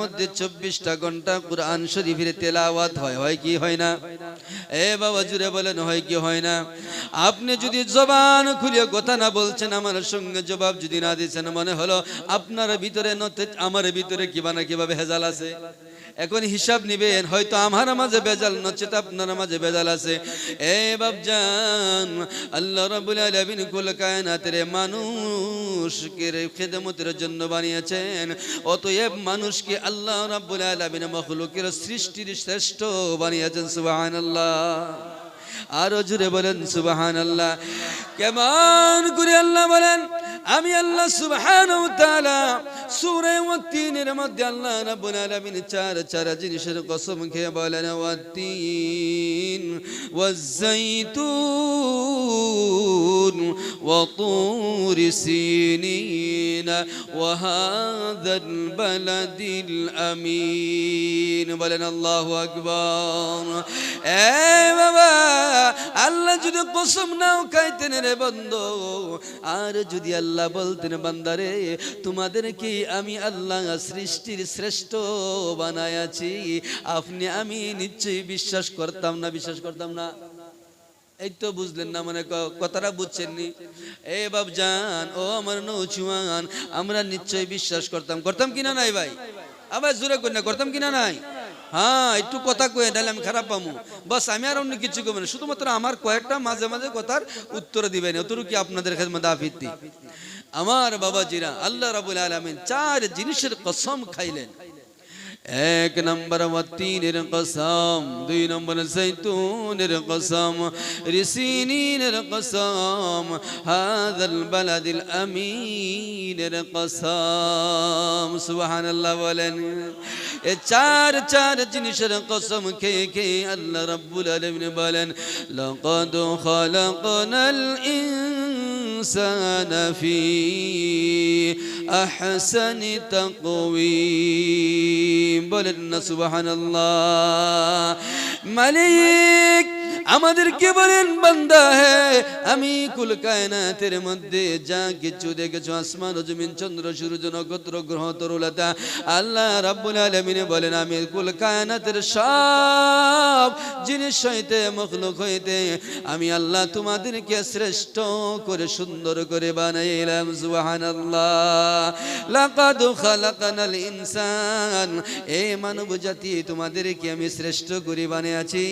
মধ্যে চব্বিশটা ঘণ্টা তেলাওয়াত হয় কি হয় না? এ বাবা বলেন, হয় কি হয় না? আপনি যদি জবান খুলে কথা না বলছেন, আমার সঙ্গে জবাব যদি না দিচ্ছেন মনে হলো আপনার ভিতরে আমার ভিতরে কিবা না কীভাবে হেজাল আছে? এখন হিসাব নিবেন, হয়তো আমার মাঝে বেজাল, নচেত আপনার মাঝে বেজাল আছে। এ বাবজান আল্লাহ রবুল আলমিন কুল কায়নাতের মানুষকে খেদমতের জন্য বানিয়েছেন। অতএব মানুষকে আল্লাহ রবুল আলমিন মখলুকের সৃষ্টির শ্রেষ্ঠ বানিয়েছেন, সুবহানাল্লাহ। আরও জুড়ে বলেন সুবাহান আল্লাহ কেমন করে আল্লাহ বলেন, আমি আল্লাহ সুবাহান সুরে তিনের মধ্যে আল্লাহ রাবুল আলমিন চার চার জিনিসের কসম খেয়ে বলেন وطور سينين وهذا البلد الأمين বলেন আল্লাহু আকবার এ বাবা আল্লাহ যদি কসম নাও খাইতেন রে বন্ধু আর যদি আল্লাহ বলতেন বান্দারে তোমাদেরকে আমি আল্লাহ সৃষ্টির শ্রেষ্ঠ বানায়াছি আপনি আমি নিশ্চয়ই বিশ্বাস করতাম না বিশ্বাস করতাম না এই তো বুঝলেন না মানে কথাটা বুঝছেননি? এ বাবজান ও আমার নৌচুয়ান আমরা নিশ্চয়ই বিশ্বাস করতাম। করতাম কিনা নাই ভাই? আবার জোরে করি না, করতাম কিনা নাই? হ্যাঁ একটু কথা কয়ে তাহলে আমি খারাপ পামু। বাস, আমি আর অন্য কিছু কমে না, শুধুমাত্র আমার কয়েকটা মাঝে মাঝে কথার উত্তর দিবেন অতটুকু কি আপনাদের খেদমত আফিত্তি আমার বাবাজিরা, আল্লাহ রাবুল আলমিন চার জিনিসের কসম খাইলেন। এক নম্বর ওয়াতিনের কসম দুই নম্বর জৈতুনের কসম রিসিনের কসম হাদাল বালাদিল আমিনের কসম সুবহানাল্লাহ বলেন এ চার চার জিনিসের কসম খেয়ে খেয়ে আল্লাহ রাব্বুল আলামিন বলেন লাকাদ খালাকনাল ইনসানা ফি আহসানি তাকওয়িম বলেন না সুবহানাল্লাহ মালিক আমাদেরকে বলেন, বান্দা হে, আমি কুল কায়নাতের মধ্যে যা কিছু দেখেছ, আসমান জমিন, চন্দ্র, সূর্য, নক্ষত্র, গ্রহ তরুলতা আল্লাহ রাব্বুল আলামিন বলেন, আমি কুল কায়নাতের সব জিনিস হইতে, মখলুক হইতে, আমি আল্লাহ তোমাদেরকে শ্রেষ্ঠ করে, সুন্দর করে বানাইলাম, সুবহানাল্লাহ। লাকাদ খালাকানাল ইনসান, এ মানব জাতি তোমাদেরকে আমি শ্রেষ্ঠ করে বানিয়েছি।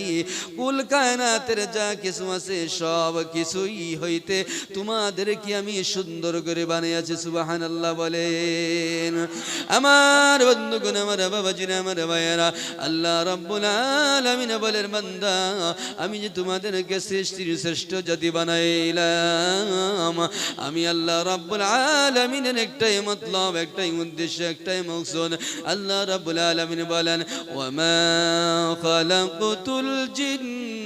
কুল কায়নাতের যা কিছু আছে, সব কিছুই হইতে তোমাদেরকে আমি সুন্দর করে বানিয়েছি, সুবহানাল্লাহ বলেন। আমার বন্ধুগণ, আমার বাবাজিরা, আমার ভাইয়েরা, আল্লাহ রব্বুল বলেন, বান্দা, আমি যে তোমাদেরকে সৃষ্টির শ্রেষ্ঠ জাতি বানাইলাম, আমি আল্লাহ রব্বুল আলামিনের একটাই মতলব, একটাই উদ্দেশ্য, একটাই মকসুদ। আল্লাহ রব্বুল আলামিন বলেন ওয়ামা খালাকতুল জিন্না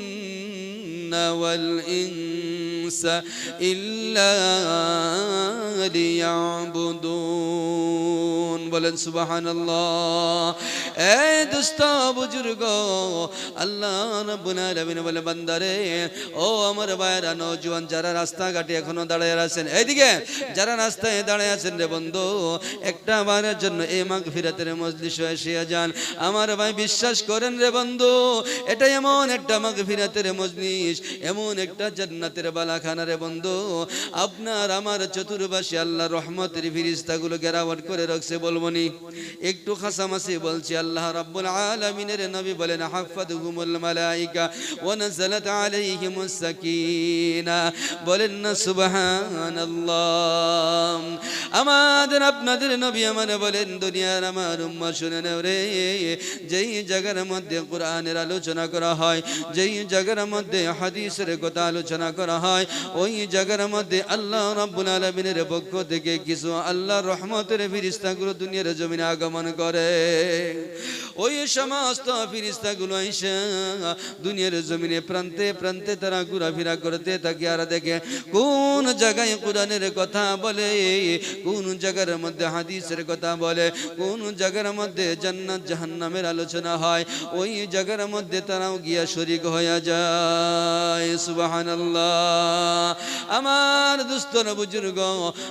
ওয়াল ইনসা ইল্লা লিয়াবুদুন বলেন সুবহানাল্লাহ এই দুস্থ বুজুর্গ আল্লাহ রাব্বুল আলামিন বলে বান্দারে ও আমার ভাইরা নওজোয়ান যারা রাস্তাঘাটে এখনও দাঁড়িয়ে আছেন এইদিকে যারা রাস্তায় দাঁড়িয়ে আছেন রে বন্ধু একটা বারের জন্য এই মাগফিরাতের মজলিস এসে যান আমার ভাই বিশ্বাস করেন রে বন্ধু এটা এমন একটা মাগফিরাতের মজলিস এমন একটা জান্নাতের বালাখানা রে বন্ধু আপনার আমার চতুর্বাসী আল্লাহ রহমতের ফিরিস্তাগুলো গেরাওয়াট করে রাখছে বলবনি একটু খাসামাসি বলছি, আল্লাহ রাব্বুল আলামিনের নবী বলেন, হাফাদহুমুল মালাইকা ওয়া নাযালাত আলাইহিমুস সাকিনা। বলেন না, সুবহানাল্লাহ। আমাদের আপনাদের নবী আমার বলেন, দুনিয়ার আমার উম্মা শুনে নাও রে, যেই জায়গার মধ্যে কোরআনের আলোচনা করা হয়, যেই জায়গার মধ্যে হাদিসের কথা আলোচনা করা হয়, ওই জায়গার মধ্যে আল্লাহ রাব্বুল আলামিনের পক্ষ থেকে কিছু আল্লাহ রহমতের ফিরিস্তাগুলো দুনিয়ার জমিনে আগমন করে। ওই সমস্ত ফিরিস্তাগুলো এসে দুনিয়ার জমিনে প্রান্তে প্রান্তে তারা ঘোরাফেরা করতে থাকে আর দেখে কোন জায়গায় কোরআনের কথা বলে, কোন জায়গার মধ্যে হাদিসের কথা বলে, কোন জায়গার মধ্যে জান্নাত জাহান্নামের আলোচনা হয়, ওই জায়গার মধ্যে তারাও গিয়া শরিক হয়ে যায়। সুবহানাল্লাহ। আমার দুস্তর বুজুর্গ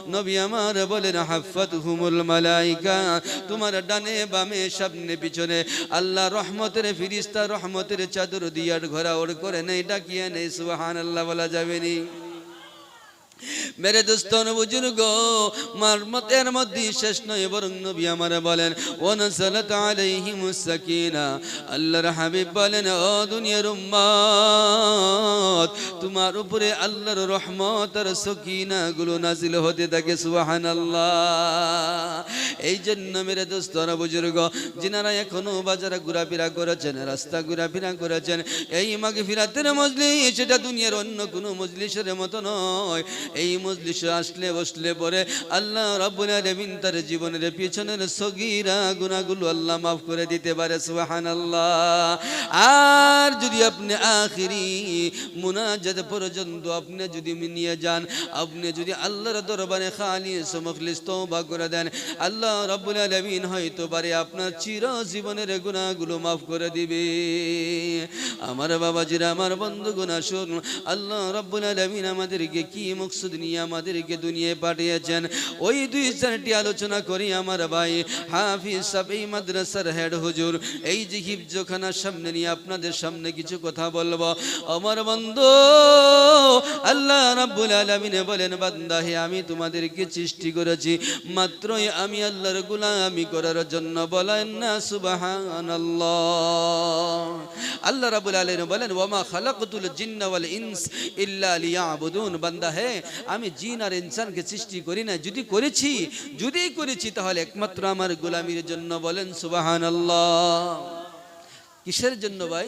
নবী আমার বলেন হাফত হুমুল মালাইকা। তোমার ডানে বামে, সামনে পিছনে। আল্লাহ রহমতের ফিরিস্তা, রহমতের চাদর দিয়ার ঘোরা ওর করে নেই, ডাকিয়ে নেই সুহান আল্লাহ বলা যাবে নি। মেরে দোস্তন বুজুর্গ মারমতের মধ্যে শেষ নয়, বরং নবী আমার বলেন ও নসলত আলাইহিমুস সাকিনা। আল্লাহর হাবিব বলেন, ও দুনিয়ার উম্মত, তোমার উপরে আল্লাহর রহমত আর সকিনা গুলো নাজিল হতে থাকে, সুবহানাল্লাহ। এই জন্য মেরে দোস্তন বুজুর্গ, যিনারা এখনও বাজারে ঘোরাফেরা করেছেন, রাস্তা ঘোরাফেরা করেছেন, এই মাগে ফিরাতের মজলিস সেটা দুনিয়ার অন্য কোনো মজলিসের মতো নয়। এই মজলিসে আসলে, বসলে পরে আল্লাহ রাব্বুল আলামিন তার জীবনের পিছনের সগীরা গুনাহগুলো আল্লাহ মাফ করে দিতে পারে, সুবহানাল্লাহ। আর যদি আপনি আখিরি মুনাজাত পর্যন্ত আপনি যদি নিয়ে যান, আপনি যদি আল্লাহর দরবারে খালিস মুখলিস তওবা করে দেন, আল্লাহ রাব্বুল আলামিন হয়তো পারে আপনার চির জীবনের গুনাহগুলো মাফ করে দিবে। আমার বাবাজিরা, আমার বন্ধুগণ, আসুন, আল্লাহ রাব্বুল আলামিন আমাদেরকে কি মকসুদ নিয়ে আমাদেরকে দুনিয়ায় পাঠিয়েছেন। ওই দুই চারটি আলোচনা করি আমার ভাই হাফিজ সাহেব এই মাদ্রাসার হেড হুজুর। এই যে হিফজখানার সামনে নিয়ে আপনাদের সামনে কিছু কথা বলব। আমার বন্ধু, আল্লাহ রাব্বুল আলামিন বলেন, বান্দা হে, আমি তোমাদেরকে সৃষ্টি করেছি। মাত্রই আমি আল্লাহর গোলামি করার জন্য বলেন না, সুবহানাল্লাহ। আল্লাহ রাব্বুল আলামিন বলেন ওয়ামা খালাকতুল জিন্না ওয়াল ইনস ইল্লা লিয়াবুদুন। বান্দা হে আমি জিন আর ইনসানকে সৃষ্টি করি না যদি করেছি যদি করেছি, তাহলে একমাত্র আমার গোলামির জন্য বলেন সুবহানাল্লাহ। কিসের জন্য ভাই?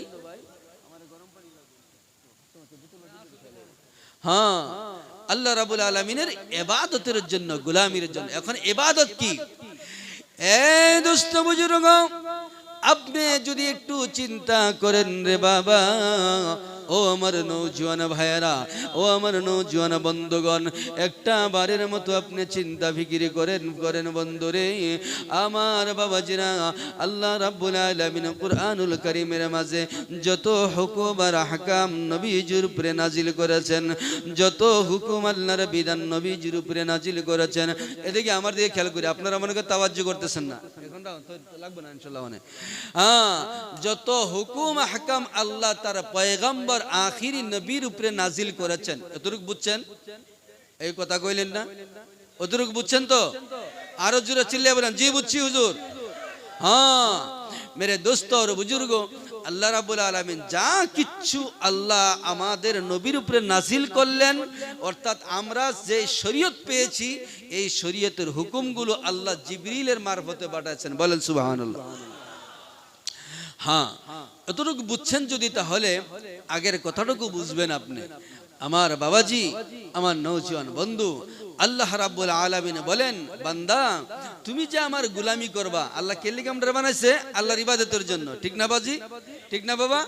হ্যাঁ আল্লাহ রাবুল আলমিনের এবাদতের জন্য, গোলামির জন্য। এখন এবাদত কি? আপনি যদি একটু চিন্তা করেন রে বাবা ও আমার নৌজওয়ান ভাইয়েরা, ও আমার নৌজওয়ান বন্ধুগণ, একটা বারের মতো আপনি চিন্তা ফিকিরি করেন করেন বন্ধুরে আমার বাবাজিরা, আল্লাহ রাব্বুল আলামিন কুরআনুল কারীমের মাঝে যত হুকুম আর আহকাম নবীজির উপরে নাজিল করেছেন, যত হুকুম আল্লাহর বিধান নবীজির উপরে নাজিল করেছেন, এদিকে আমার দিকে খেয়াল করি, আপনারা মনে করে তাওয়াজ্জু করতেছেন না। লাগবে না মানে হ্যাঁ যত হুকুম হাকাম আল্লাহ তার পয়গম্বর আখিরি নবীর উপরে নাজিল করেছেন। এতটুকু বুঝছেন? এই কথা কইলেন না? অতটুকু বুঝছেন তো? আরও জোরে চিল্লে বলেন, জি বুঝছি হুজুর। হ্যাঁ মেরে দোস্ত আর বুজুর্গ, আল্লাহ রাবুল আলমিন যা কিচ্ছু আল্লাহ আমাদের নবীর উপরে নাজিল করলেন, অর্থাৎ আমরা যে শরীয়ত পেয়েছি, এই শরীয়তের হুকুমগুলো আল্লাহ জিবরিলের মারফতে পাঠাচ্ছেন বলেন সুবহানাল্লাহ। হ্যাঁ এতটুকু বুঝছেন যদি তাহলে আগের কথাটুকু বুঝবেন আপনি। আমার বাবাজি, আমার নৌজওয়ান বন্ধু, আল্লাহ রাব্বুল আলামিন বলেন, বান্দা, তুমি যে আমার গুলামি করবা, আল্লাহ কেল্লি কামড়া বানাইছে? আল্লাহর ইবাদতের জন্য। ঠিক না বাজি ঠিক না বাবা?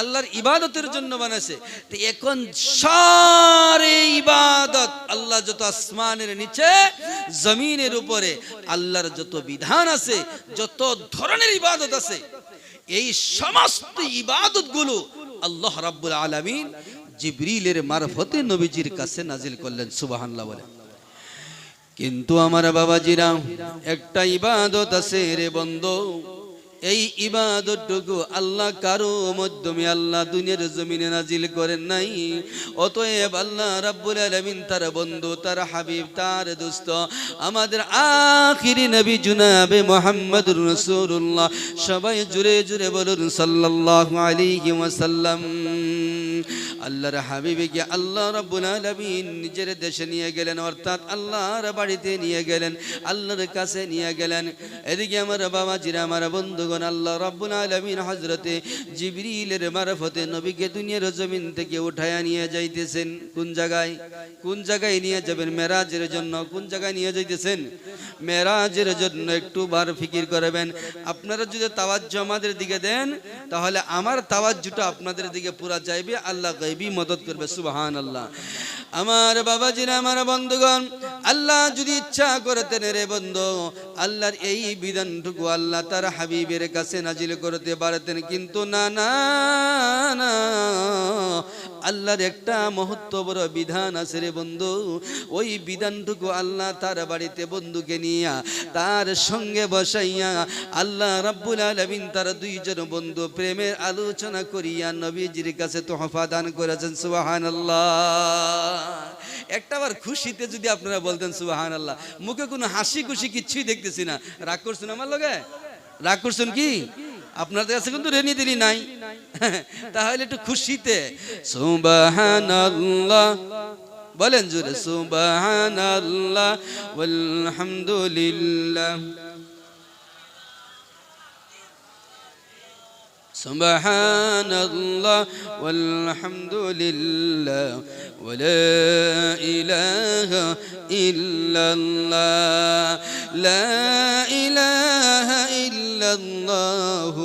আল্লাহর ইবাদতের জন্য বানাইছে। তো এখন সারে ইবাদত, আল্লাহ যত আসমানের নিচে, জমিনের উপরে, আল্লাহর যত বিধান আছে, যত ধরনের ইবাদত আছে এই সমস্ত ইবাদতগুলো আল্লাহ রাব্বুল আলামিন জিব্রিলের মারফতে নবীজির কাছে নাজিল করলেন, সুবহানাল্লাহ বলে। কিন্তু আমার বাবাজিরা একটা ইবাদত আছে রে বন্ধু এই ইবাদতটুকু আল্লাহ কারও মাধ্যমে আল্লাহ দুনিয়ার জমিনে নাজিল করেন নাই। অতএব আল্লাহ রাব্বুল আলামিন তার বন্ধু, তার হাবিব, তার দোস্ত, আমাদের আখিরি নবী জুনাবে মুহাম্মদুর রাসূলুল্লাহ, সবাই জুড়ে জুড়ে বলুন সাল্লাল্লাহু আলাইহি ওয়াসাল্লাম। আল্লাহর হাবিবিকে আল্লাহ রাব্বুল আলামিন নিজের দেশে নিয়ে গেলেন, অর্থাৎ আল্লাহর বাড়িতে নিয়ে গেলেন, আল্লাহর কাছে নিয়ে গেলেন। এদিকে আমার বাবা জিরা আমার বন্ধুগণ আল্লাহ রাব্বুল আলামিন হযরতে জিবরিলের মারফতে নবীকে দুনিয়ার জমিন থেকে উঠায়া নিয়ে যাইতেছেন। কোন জায়গায়? কোন জায়গায় নিয়ে যাবেন? মেরাজের জন্য। কোন জায়গায় নিয়ে যাইতেছেন? মেরাজের জন্য একটু বার ফিকির করবেন। আপনারা যদি তাওয়াজ্জ আমাদের দিকে দেন, তাহলে আমার তাওয়াজ্জুটা আপনাদের দিকে পুরা যাইবে। আল্লাহ গাইবি মদত করবে সুবহান আল্লাহ আমার বাবাজিরা, আমার বন্ধুগণ, আল্লাহ যদি ইচ্ছা করতেন রে বন্ধু, আল্লাহর এই বিধানটুকু আল্লাহ তার হাবিবের কাছে নাজিল করতে পারতেন। কিন্তু না না। আল্লাহর একটা মহত্ব বড় বিধান আছে রে বন্ধু। ওই বিধানটুকু আল্লাহ তার বাড়িতে বন্ধুকে নিয়া তার সঙ্গে বসাইয়া আল্লাহ রাব্বুল আলামিন তার দুইজন বন্ধু প্রেমের আলোচনা করিয়া নবীজির কাছে তোহফা দান করেছেন, সুবহানাল্লাহ। একটাবার খুশিতে যদি আপনারা বলতেন, সুবহানাল্লাহ। মুখে কোনো হাসি খুশি কিচ্ছুই দেখতেছি না। রাগ করছেন আমার লগে? রাগ করছেন কি আপনাদের কাছে কিন্তু রেনি দিলি নাই তাহলে একটু খুশিতে সুবহানাল্লাহ বলেন জোরে সুবহানাল্লাহ ওয়ালহামদুলিল্লাহ سبحان الله والحمد لله ولا إله إلا الله لا إله ইল্লাল্লাহু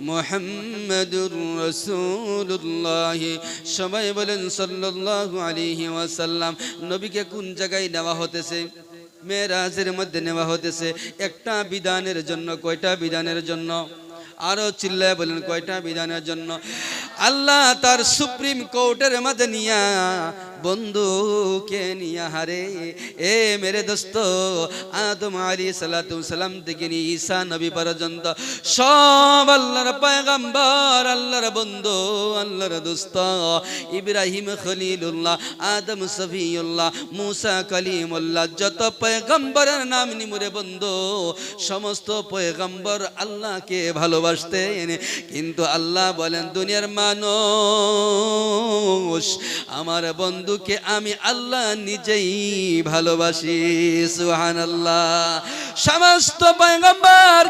মুহাম্মাদুর রাসূলুল্লাহ। সবাই বলেন সাল্লাল্লাহু আলাইহি ওয়াসাল্লাম, নবীকে কোন জায়গায় নেওয়া হতেছে? মেয়েরাজের মধ্যে নেওয়া হতেছে। একটা বিধানের জন্য, কয়টা বিধানের জন্য? আরও চিল্লায় বলেন, কয়টা বিধানের জন্য? আল্লাহ তার সুপ্রিম কোর্টের মধ্যে নিয়া বন্ধুকে নিয়া হারে। এ মেরে দোস্ত, আদম আলী সালাতু সালাম থেকে নিয়ে ঈসা নবী পর্যন্ত সব আল্লাহর পয়গম্বর, আল্লাহর বন্ধু, আল্লাহর দোস্ত। ইব্রাহিম খলিলুল্লাহ, আদম সফিউল্লাহ, মুসা কলিমুল্লাহ, যত পয়গম্বরের নাম নিমুরে বন্ধু, সমস্ত পয়গম্বর আল্লাহকে ভালোবাসতেন। কিন্তু আল্লাহ বলেন, দুনিয়ার মানুষ আমার বন্ধুকে আমি আল্লাহ নিজেই ভালোবাসি সুহান আল্লাহ সমস্ত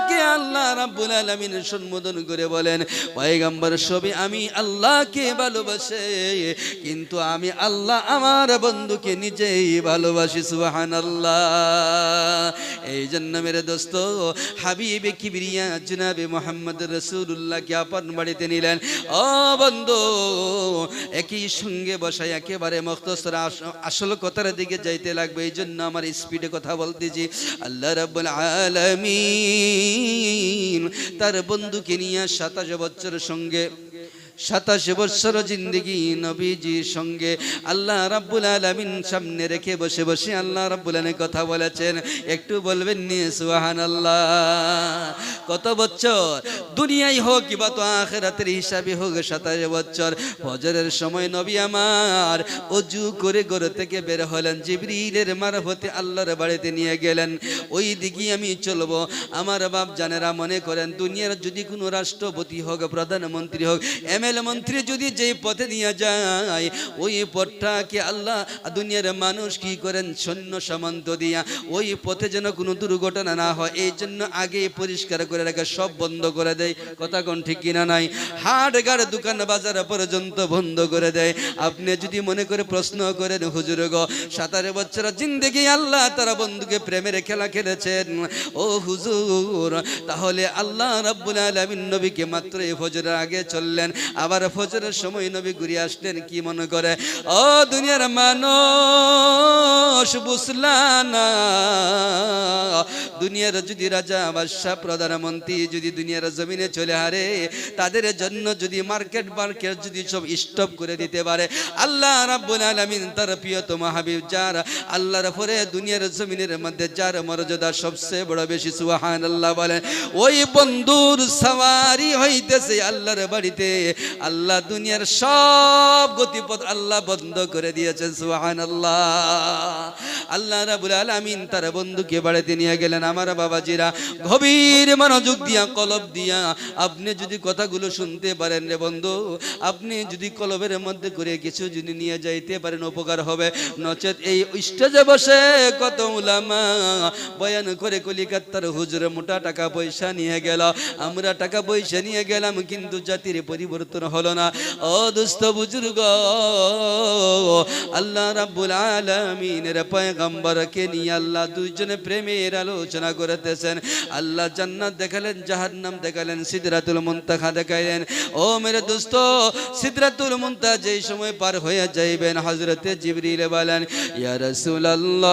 পয়গম্বরকে আল্লাহ রাব্বুল আলামিন সম্বোধন করে বলেন, পয়গম্বর সবই আমি আল্লাহকে ভালোবাসে, কিন্তু আমি আল্লাহ আমার বন্ধুকে নিজেই ভালোবাসি সুহান আল্লাহ এই জন্য মেরে দোস্ত, হাবিবে কিবরিয়া জনাবে মোহাম্মদ রসুল্লাহকে আপন বাড়িতে নিলেন। ও বন্ধু, একই সঙ্গে বসাই একেবারে মখতসর আসল কথার দিকে যাইতে লাগবে, এই জন্য আমার স্পিডে কথা বলতেছি। আল্লাহ রাব্বুল আলামিন তার বন্ধুকে নিয়ে সাতাশ বছরের সঙ্গে, সাতাশ বৎসর জিন্দগি নবীজির সঙ্গে আল্লাহ রাব্বুল আলামিন সামনে রেখে বসে বসে আল্লাহ রাব্বুল আলামিন কথা বলেছেন। একটু বলবেন নি, সুবহানাল্লাহ। কত বছর? দুনিয়ায় হোক কিবা তো আখিরাতের হিসাবে হোক সাতাশ বছর। ফজরের সময় নবী আমার অজু করে ঘর থেকে বের হলেন, জিবরিলের মারফতে আল্লাহর বাড়িতে নিয়ে গেলেন। ওই দিকে আমি চলবো। আমার বাপ জানেরা মনে করেন, দুনিয়ার যদি কোনো রাষ্ট্রপতি হোক, প্রধানমন্ত্রী হোক, এম এমএলএ মন্ত্রী যদি যেই পথে নিয়ে যায়, ওই পথটাকে আল্লাহ দুনিয়ার মানুষ কি করেন? সৈন্য সামন্ত দিয়া। ওই পথে যেন কোনো দুর্ঘটনা না হয় এই জন্য আগে পরিষ্কার করে রাখে সব বন্ধ করে দেয়। কথা কোন ঠিক কিনা নাই? হাট গাড় দোকান বাজার পর্যন্ত বন্ধ করে দেয়। আপনি যদি মনে করে প্রশ্ন করেন, হুজুর গো, সাতারে বছর জিন্দেগি আল্লাহ তারা বন্ধুকে প্রেমের খেলা খেলেছেন। ও হুজুর, তাহলে আল্লাহ রাব্বুল আলামিন নবীকে মাত্র এই ফজরের আগে চললেন। আবার ফজরের সময় নবী ঘুরে আসলেন, কি মনে করে? ও দুনিয়ার মানুষ, বুঝলা না? দুনিয়ার যদি রাজা, বাদশাহ, প্রধানমন্ত্রী যদি দুনিয়ার জমিনে চলে হারে তাদের জন্য যদি মার্কেট মার্কেট যদি সব স্টপ করে দিতে পারে। আল্লাহ রাব্বুল আলামিন তার প্রিয়তম হাবিব, যার আল্লাহর পরে দুনিয়ার জমিনের মধ্যে যার মর্যাদা সবচেয়ে বড় বেশি, সুবহানাল্লাহ বলেন, ওই বন্ধুর সওয়ারি হইতেছে আল্লাহর বাড়িতে। আল্লাহ দুনিয়ার সব গতিপথ আল্লাহ বন্ধ করে দিয়েছেন, সুবহানাল্লাহ। আল্লাহ রাব্বুল আলামিন তার বন্ধুকে বাড়িতে নিয়ে গেলেন। আমার বাবাজিরা গভীর মনোযোগ দিয়া, কলব দিয়া আপনি যদি কথাগুলো শুনতে পারেন রে বন্ধু, আপনি যদি কলবের মধ্যে করে কিছু যদি নিয়ে যাইতে পারেন, উপকার হবে। নচেত এই স্টেজে বসে কত উলামা বয়ান করে কলিকাতার হুজুর মোটা টাকা পয়সা নিয়ে গেল। আমরা টাকা পয়সা নিয়ে গেলাম, কিন্তু জাতির পরিবর্তন হলো না। ও দুস্থ বুজুর্গ, আল্লাহ রাব্বুল আলামিনের পয়গম্বরকে নিয়ে আল্লাহ দুইজনে প্রেমের আলোচনা করতেছেন। আল্লাহ জান্নাত দেখালেন, জাহান্নাম দেখালেন সিদরাতুল মুনতাহা দেখাইলেন। ও মেরে দোস্ত, সিদরাতুল মুনতাহা যেই সময় পার হয়ে যাইবেন, হযরতে জিবরিল বলেন, ইয়া রাসূলুল্লাহ,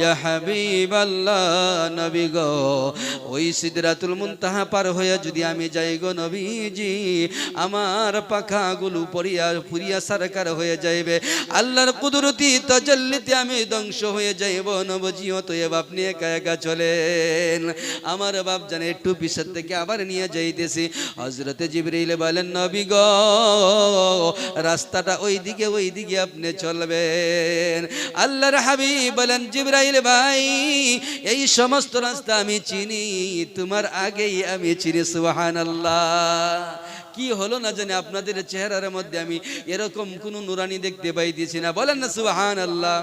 ইয়া হাবিবাল্লাহ, নবী গো, ওই মুনতাহা পার হয়ে যদি আমি যাই গো নবীজি, আমার পাখাগুলো পরিয়া পুরিয়া সরকার হয়ে যাইবে। আল্লাহর কুদরতি তজল্লিতে আমি ধ্বংস হয়ে যাইব, নবজি অতএব আপনি একা একা চলেন। আমার বাপ জানে একটু পিছের থেকে আবার নিয়ে যাইতেছি। হজরতে জিবরিল বলেন, নবী গো, রাস্তাটা ওই দিকে ওই দিকে আপনি চলবেন। আল্লাহর হাবিব বলেন, জিবরাইল ভাই, এই সমস্ত রাস্তা আমি চিনি, তোমার আগেই আমি চিনি, সুবহানাল্লাহ। কি হলো না জানি, আপনাদের চেহারার মধ্যে আমি এরকম কোনো নুরানি দেখতে পাইতেছি না। বলেন না সুহান আল্লাহ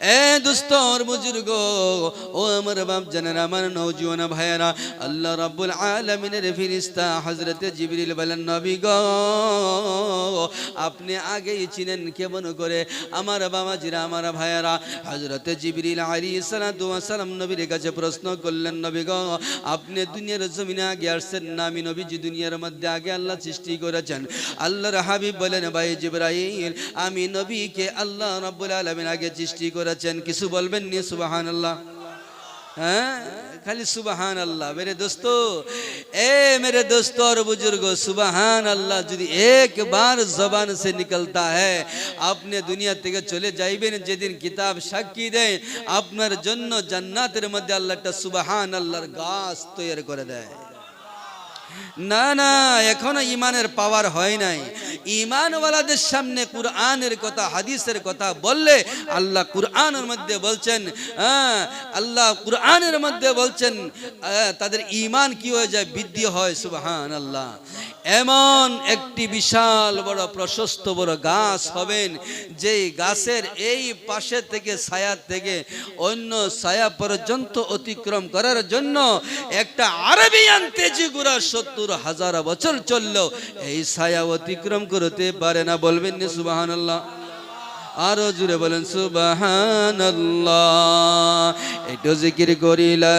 এ দুস্তর বুজুর্গ, ও আমার বাপ জানেন আমার নৌজুয়ান ভাইয়েরা, আল্লাহ রাব্বুল আলামিনের ফিরিস্তা হযরতে জিবরিল বলেন, নবী গো, আপনি আগেই চিনেন কেমন করে? আমার বাবাজিরা, আমার ভাইয়েরা, হযরতে জিবরিল ওয়াস সালাম নবীর কাছে প্রশ্ন করলেন, নবী গ, আপনি দুনিয়ার জমিনে আগে আসছেন না? আমি নবীজি দুনিয়ার মধ্যে আগে আল্লাহ সৃষ্টি করেছেন। আল্লাহর হাবিব বলেন, ভাই জিবরাইল, আমি নবীকে আল্লাহ রাব্বুল আলামিন আগে সৃষ্টি করেছেন কিছু বলবেন নি সুবহানাল্লাহ হ্যাঁ খালি সুবাহান আল্লাহ মেরে দোস্ত এ मेरे दोस्त और बुजुर्गो सुबहान अल्लाह যদি একবার জবান से निकलता है আপনি দুনিয়া থেকে চলে যাইবেন যেদিন কিতাব সাক্ষী দেয় আপনার জন্য জান্নাতের মধ্যে আল্লাহ একটা সুবহান আল্লাহর গাছ তৈরি করে দেয় না না, এখনও ইমানের পাওয়ার হয় নাই। ইমানওয়ালাদের সামনে কুরআনের কথা, হাদিসের কথা বললে আল্লাহ কুরআনের মধ্যে বলছেন হ্যাঁ আল্লাহ কুরআনের মধ্যে বলছেন তাদের ইমান কি হয়ে যায়? বৃদ্ধি হয় সুবহান আল্লাহ এমন একটি বিশাল বড় প্রশস্ত বড় গাছ হবেন, যেই গাছের এই পাশে থেকে ছায়া থেকে অন্য ছায়া পর্যন্ত অতিক্রম করার জন্য একটা আরবিয়ান তেজি গুড়া সত্তর হাজার বছর চললেও এই ছায়া অতিক্রম করতে পারে না বলবেন না সুবাহান আল্লাহ আরও জুড়ে বলেন সুবাহান আল্লাহ একটু জিকির করিলা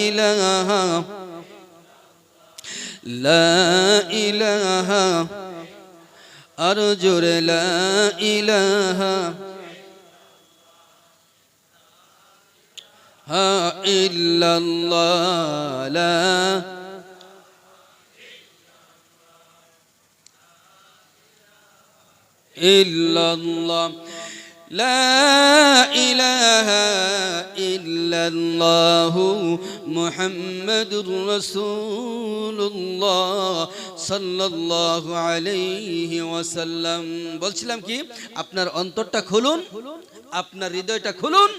ইলাহা লা ইলাহা আরও জোরে লা ইলাহা হা ইল্লাল্লাহ লা ইল্লাল্লাহ لا إله إلا الله محمد رسول الله صلى الله عليه وسلم বলছিলাম কি আপনার অন্তরটা খুলুন আপনার হৃদয়টা খুলুন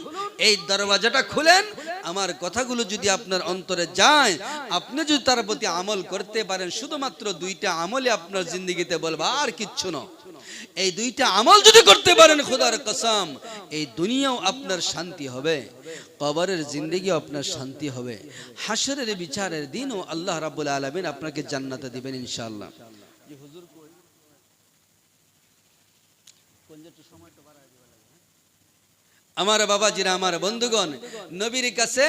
এই দরওয়াজাটা খুলেন আমার কথাগুলো যদি আপনার অন্তরে যায়, আপনি যদি তার প্রতি আমল করতে পারেন, শুধুমাত্র দুইটা আমলে আপনার জিন্দগিতে বলব, আর কিচ্ছু না। এই দুইটা আমল যদি করতে পারেন, খোদার কসম, এই দুনিয়াও আপনার শান্তি হবে, কবরের জিন্দগিও আপনার শান্তি হবে, হাসরের বিচারের দিনও আল্লাহ রাব্বুল আলামিন আপনাকে জান্নাতে দিবেন ইনশাআল্লাহ। আমার বাবাজিরা, আমার বন্ধুগণ, নবীর কাছে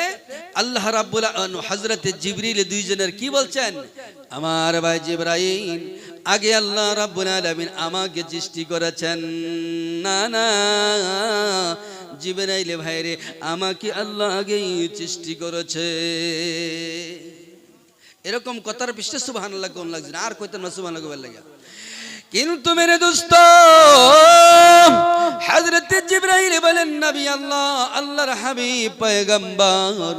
আল্লাহ রাব্বুল হযরতে জিবরিল দুইজনের কি বলছেন? আমার ভাই জিব্রাইল, আগে আল্লাহ রাব্বুল আলামিন আমাকে সৃষ্টি করেছেন। না না, জিব্রাইল ভাইরে, আমাকে আল্লাহ আগেই সৃষ্টি করেছে। এরকম কথার বিশ্বাস সুবহানাল্লাহ কোন লাগছে আর কইতাম না সুবহানাল্লাহ লাগে কিন্তু মেরে দোস্ত হাজরতে জিবরাইল বলেন নবী আল্লাহ আল্লাহর হাবিব পয়গম্বর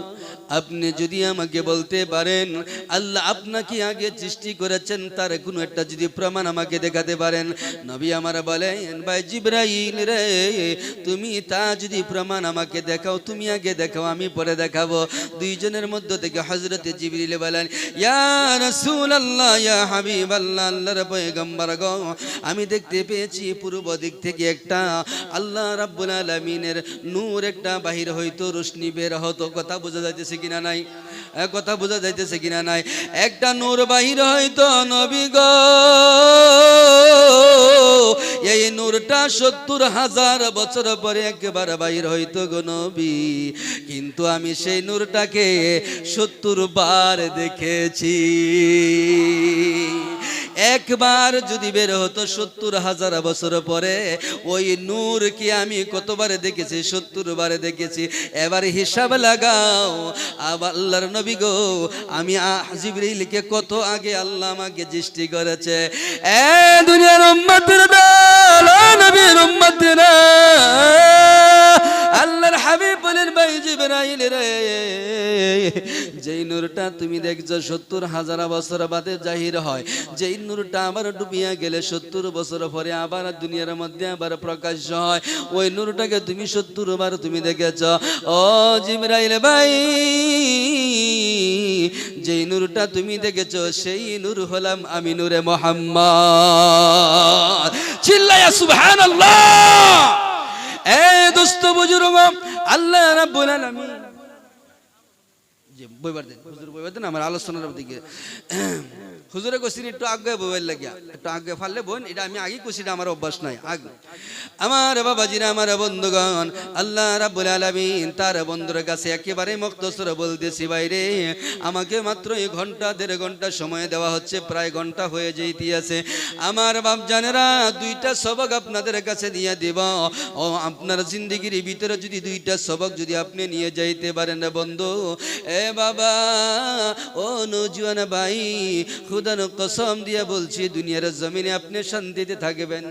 আপনি যদি আমাকে বলতে পারেন, আল্লাহ আপনাকে আগে সৃষ্টি করেছেন, তার কোনো একটা যদি প্রমাণ আমাকে দেখাতে পারেন। নবী আমার বলেন, ভাই জিব্রাইল রে, তুমি তা যদি প্রমাণ আমাকে দেখাও, তুমি আগে দেখাও, আমি পরে দেখাবো। দুইজনের মধ্য থেকে হজরতে জিবরিল বলেন, ইয়া রাসূলুল্লাহ, ইয়া হাবিবাল্লাহ, আল্লাহর পয়গম্বর গো, আমি দেখতে পেয়েছি পূর্ব দিক থেকে একটা আল্লাহ রাব্বুল আলামিনের নূর একটা বাহির হইতো, রোশনি বের হতো, কথা বোঝা যাইতেছে কিনা নাই? এক কথা বোঝা যাইতেছে কিনা নাই? একটা নূর বাহির হয়তো নবী গ। এই নূরটা সত্তর হাজার বছর পরে একবার বাহির হইতো গো নবী। কিন্তু আমি সেই নূরটাকে সত্তর বার দেখেছি। একবার যদি বের হতো সত্তর হাজার বছর পরে, ওই নূর কি আমি কতবার দেখেছি? সত্তর বারে দেখেছি। এবার হিসাব লাগাও। আল্লাহর নবী গো, আমি জিবরিলকে কত আগে আল্লাহ আমাকে সৃষ্টি করেছে। এ দুনিয়ার উম্মতের দল নবীর উম্মতেরা। আল্লাহর হাবিব বলেন, ভাই জিবরাইল রে যেই নূরটা তুমি দেখছ সত্তর হাজার বছর বাদে জাহির হয়, যেই নূরটা আবার ডুবিয়া গেলে সত্তর বছর পরে আবার দুনিয়ার মধ্যে আবার প্রকাশ্য হয়, ওই নূরটাকে তুমি সত্তর বার তুমি দেখেছ। ও জিবরাইল ভাই, যেই নূরটা তুমি দেখেছ, সেই নূর হলাম আমি নূরে মোহাম্মদ। চিল্লায়া সুবহানাল্লাহ। এ দোস্ত বুজুর্গ, আল্লাহ রাব্বুল আলামিন যে বইবার দেন হুজুর বইবার দেন আমার আলোচনার দিকে। হুজুরে কইছেন, একটু আগে বইবার লাগিয়া, একটু আগে ফাললে বোন, এটা আমি আগে এটা আমার অভ্যাস নাই, আগে। আমার বাবাজিরা, আমার বন্ধুগণ, আল্লাহ রাব্বুল আলামিন তার বন্ধুর কাছে একেবারে মুক্তসর বলতেছি বাইরে, আমাকে মাত্র এই ঘণ্টা, দেড় ঘণ্টা সময় দেওয়া হচ্ছে, প্রায় ঘণ্টা হয়ে যেতে আছে আমার বাপ জানেরা দুইটা সবক আপনাদের কাছে দিয়ে দিব। ও, আপনার জিন্দগির ভিতরে যদি দুইটা সবক যদি আপনি নিয়ে যাইতে পারেন, বন্ধু, এ বাবা, ও নজুয়ান ভাই খুদার কসম দিয়া বলছি দুনিয়ার জমিনে আপনি শান্তিতে থাকবেন।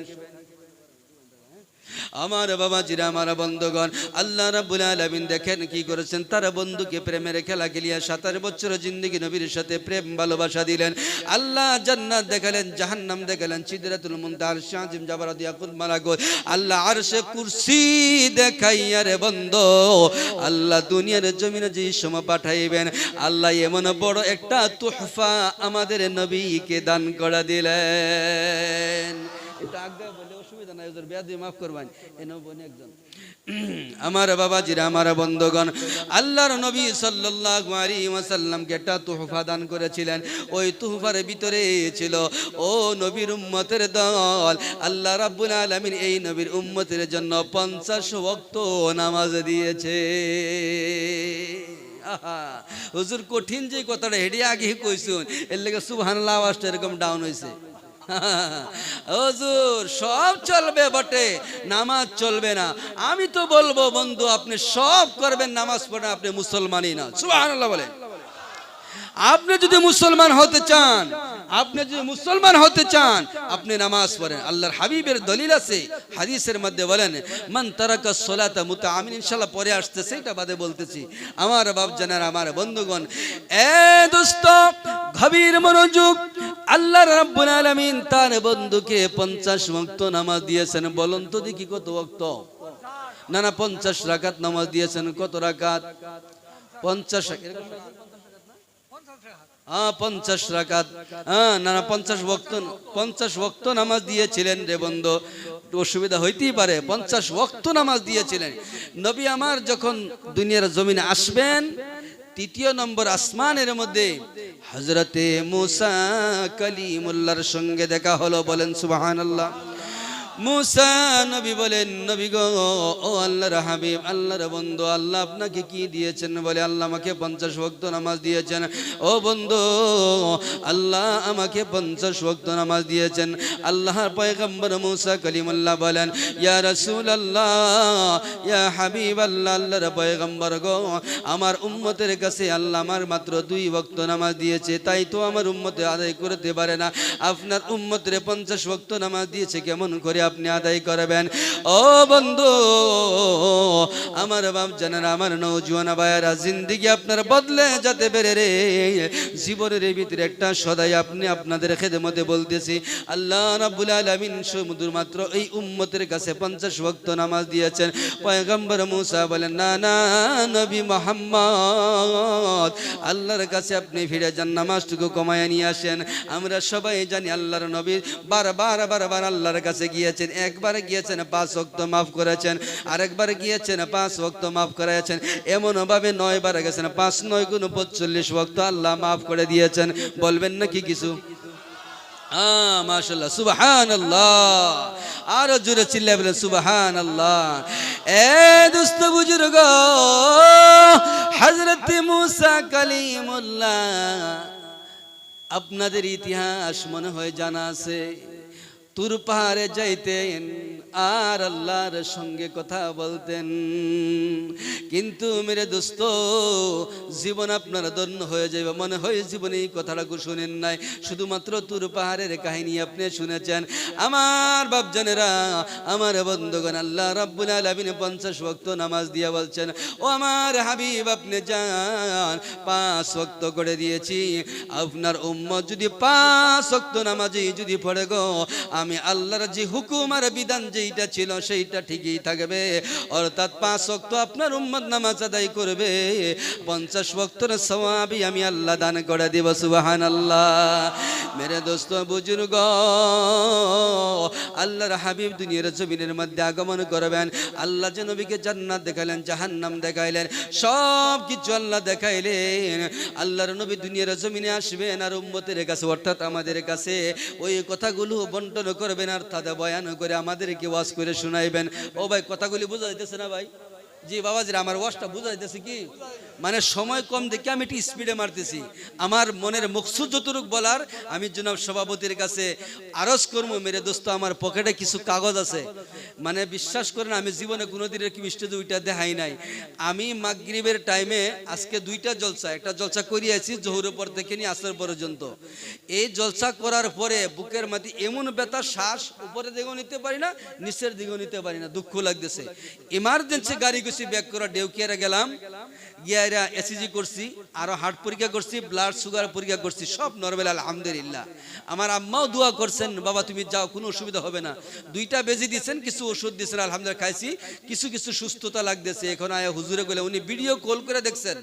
আমার বাবা জিরা, আমার বন্ধুগণ, আল্লাহ রাব্বুল আলামিন দেখেন কি করেছেন? তার বন্ধুকে প্রেমের খেলা খেলিয়া সাতার বছর জিন্দগি নবীর সাথে প্রেম, ভালোবাসা দিলেন। আল্লাহ জান্নাত দেখালেন, জাহান্নাম দেখালেন, সিদরাতুল মুনতাহার শাহিম জাবারা দিয়া গো আল্লাহ আরশে কুরসি দেখাইয়া রে বন্ধ, আল্লাহ দুনিয়ার জমিনে যে সময় পাঠাইবেন, আল্লাহ এমন বড় একটা তুহফা আমাদের নবীকে দান করা দিলেন। এটা আগে বলে আমার বাবা জিরা আমার বন্ধগণ, আল্লাহর নবী সাল্লাল্লাহু একটা তোহফা দান করেছিলেন। ওই তোহফার ভিতরে ছিল, ও নবীর উম্মতের দল, আল্লাহ রাব্বুল আলামিন এই নবীর উম্মতের জন্য 50 ওয়াক্ত নামাজ দিয়েছে। হুজুর কঠিন যে কথাটা, হেডি আগে কইছুন এর লেগে সুবহানাল্লাহ আওয়াজটা এরকম ডাউন হইছে। হুজুর, সব চলবে বটে, নামাজ চলবে না। আমি তো বলব, বন্ধু, আপনি সব করবেন, নামাজ পড়ে আপনি মুসলমানই না। সুবহানাল্লাহ বলেন। আপনি যদি মুসলমান হতে চান, আপনি যদি মুসলমান হতে চান, আপনি নামাজ পড়েন। আল্লাহর হাবিবের দলিল আছে, হাদিসের মধ্যে বলেন, মান তারাকা সলাতা মুতাআমিন ইনশাল্লাহ পরে আসতে সেইটা বাদে বলতেছি, আমার বাপ জানার আমার বন্ধুগণ। এ দোস্ত, গভীর মনোযোগ, আল্লাহ রাব্বুল আলামিন তার বন্ধুকে 50 ভক্ত নামাজ দিয়েছেন। বলুন তো দেখি কত ওয়াক্ত। না না 50 রাকাত নামাজ দিয়েছেন, কত রাকাত? 50 এরকম হ্যাঁ পঞ্চাশ রাকাত। না না, পঞ্চাশ ভক্ত পঞ্চাশ ভক্ত নামাজ দিয়েছিলেন রে বন্ধু। অসুবিধা হইতেই পারে, পঞ্চাশ ভক্ত নামাজ দিয়েছিলেন। নবী আমার যখন দুনিয়ার জমিনে আসবেন, তৃতীয় নম্বর আসমানের মধ্যে হজরতে মুসা কালিমুল্লাহর সঙ্গে দেখা হলো, বলেন সুবাহান আল্লাহ মুসা নবী বলেন, নবী গো, ও আল্লাহর হাবিব, আল্লাহর বন্ধু, আল্লাহ আপনাকে কি দিয়েছেন? বলে, আল্লাহ আমাকে পঞ্চাশ ভক্ত নামাজ দিয়েছেন। ও বন্ধু, আল্লাহ আমাকে পঞ্চাশ ভক্ত নামাজ দিয়েছেন। আল্লাহর পয়গম্বর মুসা কলিমুল্লাহ বলেন, ইয়া রাসূল আল্লাহ ইয়া হাবিব আল্লাহ আল্লাহর পয়গম্বর গো, আমার উম্মতের কাছে আল্লাহ আমার মাত্র দুই ভক্ত নামাজ দিয়েছে, তাই তো আমার উম্মতে আদায় করতে পারে না। আপনার উম্মতের পঞ্চাশ ভক্ত নামাজ দিয়েছে, কেমন করে আপনি আদায় করবেন। ও বন্ধু, আমার বাপ জানেন আমার নৌজুয়ানা ভাইয়ারা, জিন্দিগি আপনার বদলে যেতে পেরে রে। জীবনের ভিতরে একটা সদাই আপনি আপনাদের খেদমতে বলতেছি, আল্লাহ রাব্বুল আলামিন সমুদ্র মাত্র এই উম্মতের কাছে পঞ্চাশ ভক্ত নামাজ দিয়েছেন। পয়গম্বর মুসা বলেন, না না, নবী মোহাম্মদ, আল্লাহর কাছে আপনি ফিরে যান, নামাজটুকু কমায় নিয়ে আসেন। আমরা সবাই জানি আল্লাহর নবী বারবার বারবার আল্লাহর কাছে গিয়েছেন একবার গিয়েছেন, পাঁচ ভক্ত মাফ করেছেন, আরেকবার গিয়েছেন, পাঁচ ভক্ত মাফ করেছেন। এমনভাবে নয় বার গেছেন, পাঁচ নয় গুণ পঁচল্লিশ ভক্ত আল্লাহ মাফ করে দিয়েছেন। বলবেন নাকি কিছু? সুবহান আল্লাহ আরও জোরে চিল্লাই বলে সুবহান আল্লাহ এ দুস্থ বুজুর্গ হজরত মুসা আপনাদের ইতিহাস মনে হয় জানা আছে? তুর পাহাড়ে যাইতেন আর আল্লাহর সঙ্গে কথা বলতেন। কিন্তু মেরে দোস্ত, জীবন আপনার দন্য হয়ে যাবে মনে হয় জীবনে এই কথাটা শুনেন নাই। শুধুমাত্র তুর পাহাড়ের কাহিনী আপনি শুনেছেন। আমার বাপজনেরা, আমার বন্ধুগণ, আল্লাহ রাব্বুল আলামিন পঞ্চাশ ওয়াক্ত নামাজ দিয়ে বলছেন, ও আমার হাবিব, আপনি যান, পাঁচ ওয়াক্ত করে দিয়েছি। আপনার উম্মত যদি পাঁচ ওয়াক্ত নামাজি যদি পড়ে গো, আমি আল্লাহর যে হুকুম আর বিধান যেইটা ছিল সেইটা ঠিকই থাকবে। অর্থাৎ পাঁচ ওয়াক্ত আপনার উম্মত নামাজ আদায় করবে। পঞ্চাশ ওয়াক্তর সওয়াবই আমি আল্লাহ দান করে দিব সুবাহান আল্লাহ মেরে দোস্ত, বুজুর্গ, আল্লাহর হাবিব দুনিয়ার জমিনের মধ্যে আগমন করবেন। আল্লাহ যে নবীকে জান্নাত দেখাইলেন, জাহান্নাম দেখাইলেন সব কিছু আল্লাহ দেখাইলেন। আল্লাহর নবী দুনিয়ার জমিনে আসবেন আর উম্মতের কাছে, অর্থাৎ আমাদের কাছে, ওই কথাগুলো বন্টন করবেন আর তাদের বয়ান করে আমাদেরকে ওয়াজ করে শুনাইবেন। ও ভাই, কথাগুলি বোঝা যাইতেছে না ভাই? জি, বাবাজির আমার ওয়াজটা বোঝা যাইতেছে কি? মানে সময় কম দেখে আমি একটু স্পিডে মারতেছি। আমার মনের মকসুদ যতটুক বলার, আমি জনাব সভাপতির কাছে আরজ করব, মেরে দোস্ত, আমার পকেটে কিছু কাগজ আছে। মানে বিশ্বাস করেন, আমি জীবনে কোনোদিন এরকম স্টেজে ওইটা দেখাই নাই। আমি মাগরিবের টাইমে আজকে দুইটা জলসা, একটা জলসা করিয়েছি জহুরের পর থেকে নিয়ে আসার পর্যন্ত। এই জলসা করার পরে বুকের মাটি এমন ব্যথা, শ্বাস উপরে দিকেও নিতে পারি না, নিচের দিকেও নিতে পারি না, দুঃখ লাগতেছে। ইমার্জেন্সি গাড়ি গুছি ব্যাক করা ডেউকিয়ারে গেলাম। গিয়ারা এসিজি করছি, আরও হার্ট পরীক্ষা করছি ব্লাড সুগার পরীক্ষা করছি, সব নর্মাল আলহামদুলিল্লাহ। আমার আম্মাও দোয়া করছেন, বাবা তুমি যাও, কোনো অসুবিধা হবে না। দুইটা বেজি দিয়েছেন কিছু ওষুধ দিয়েছেন আলহামদুলিল্লাহ, খাইছি, কিছু কিছু সুস্থতা লাগতেছে। এখন আয় হুজুরে গেলে উনি ভিডিও কল করে দেখছেন।